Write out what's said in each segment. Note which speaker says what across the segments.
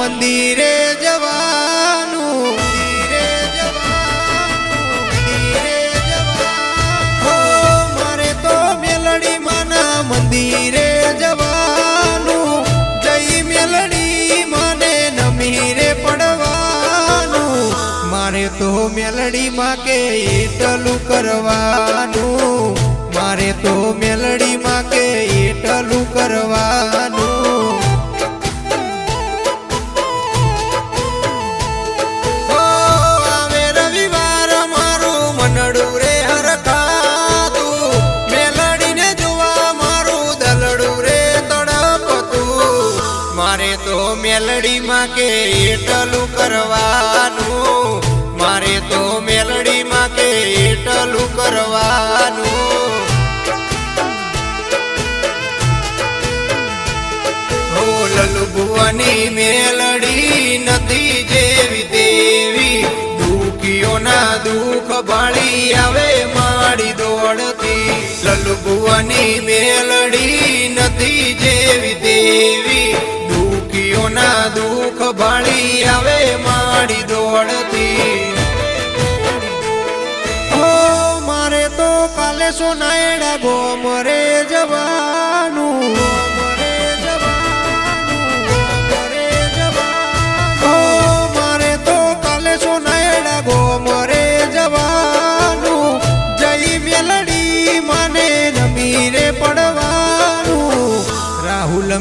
Speaker 1: મંદિરે જવાનું. મારે તો મેલડી મંદિરે જવાનું. જઈ મેલડી નમીરે પડવાનું. મારે તો મેલડી માં કરવાનું. મારે તો મેલડી માં કે એટલું કરવાનું. મેલડીમાં કે એટલું કરવાનું? મારે તો મેલડીમાં કે એટલું કરવાનું? હો લલુ ભુવાની મેલડી નથી જેવી દેવી દુખીઓના દુઃખ બાળી આવે માડી દોડતી. લલુ ભુવાની મેલડી નથી જેવી દેવી દુખીઓના દુઃખ ભણી આવે માડી દોડતી. હો મારે તો કાલે સોનાયડા ગોમરે મરે ગોમરે જવાનું.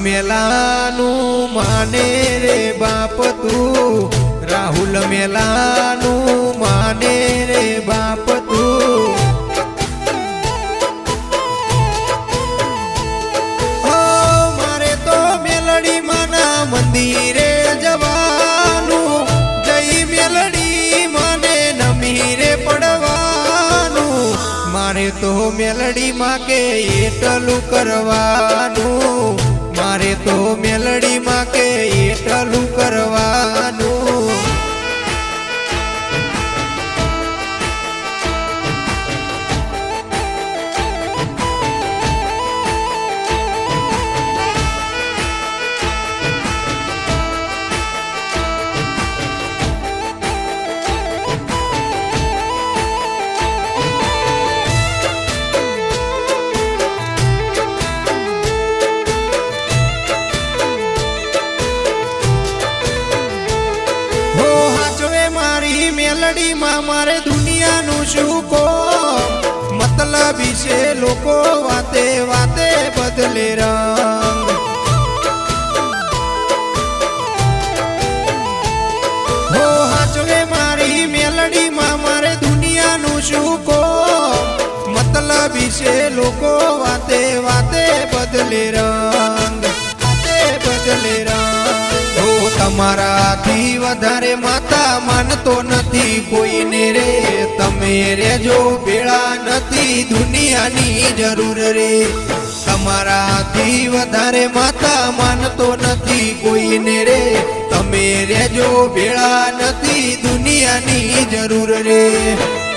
Speaker 1: મેલાનું માને રે બાપ તું. રાહુલ મેલાનું માને રે બાપ તું. મારે તો મેલડી માના મંદિરે જવાનું. જઈ મેલડી માને નમીરે પડવાનું. મારે તો મેલડી માં કે એટલું કરવાનું. મારે તો મેલડીમાં કે એટલું કરવાનું? મેલડીમાં મારે દુનિયાનું શું કો મતલબ છે લોકો વાતે વાતે બદલે રંગ. હો હાચવે મારી મેલડીમાં મારે દુનિયાનું શું કો મતલબ છે લોકો વાતે વાતે બદલે રંગ. વાતે બદલે રંગ. તમારાથી વધારે માતા માનતો નથી. કોઈને રે, તમે રેજો ભેળા નથી દુનિયાની જરૂર રે. તમારાથી વધારે માતા માનતો નથી કોઈને રે. તમે રેજો ભેળા નથી દુનિયાની જરૂર રે.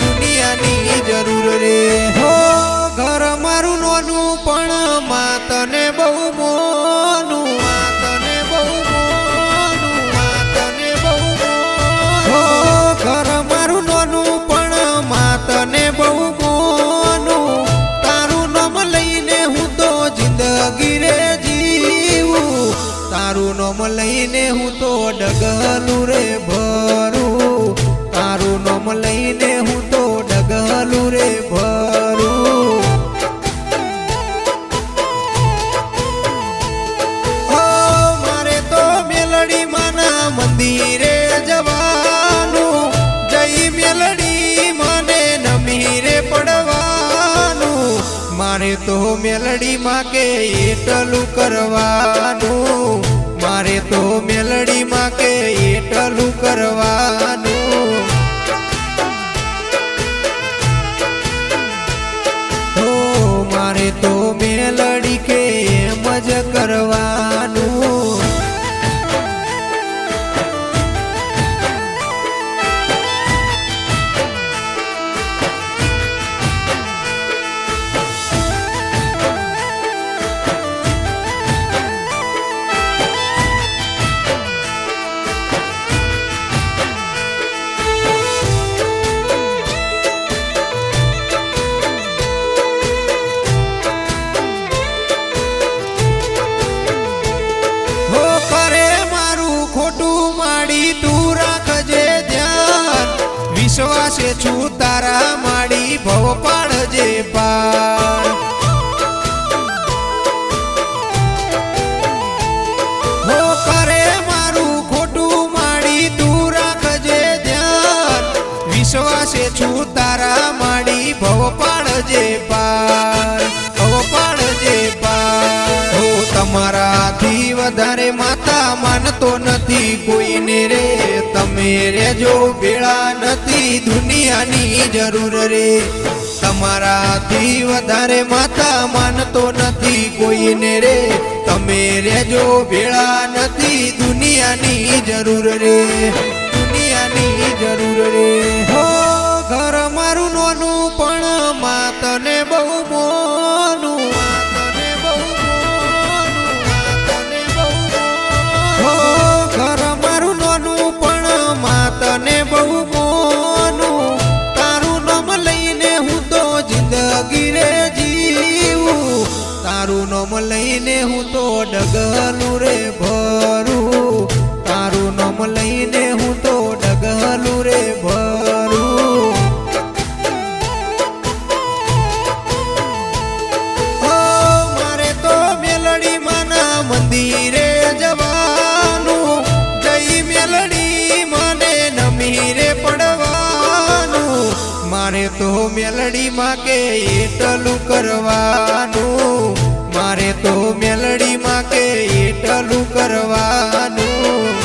Speaker 1: લઈને હું તો ડગલું રે ભરું. તારું નામ લઈને હું તો ડગલું રે ભરું. મારે તો મેલડી માના મંદિરે જવાનું. જઈ મેલડી માને નમીરે પડવાનું. મારે તો મેલડી માં કે એટલું કરવાનું. મારે તો મેલડી માં કે એટલું કરવાનું? પાડજે પાર. હો મારું ખોટું માડી, તું રાખજે ધ્યાન. વિશ્વાસે છું તારા માડી, ભવ પાડજે પાર. ભવ પાડજે પાર. તમારાથી વધારે માતા માનતો નથી કોઈને રે. તમે રેજો, ભેળા નથી દુનિયાની જરૂર રે. તમારાથી વધારે માતા માનતો નથી કોઈને રે. તમે રેજો ભેળા નથી, દુનિયાની જરૂર રે. દુનિયાની જરૂર રે. હો, ઘર મારું નોનું પણ માતને લઈને હું તો ડગલું રે ભરું. તારું નામ લઈને હું તો ડગલું રે ભરું. મારે તો મેલડી મંદિરે જવાનું. જઈ મેલડી મને નમી રે પડવાનું. મારે તો મેલડી માં કે એટલું કરવાનું. મારે તો મેલડીમાં કે એટલું કરવાનું?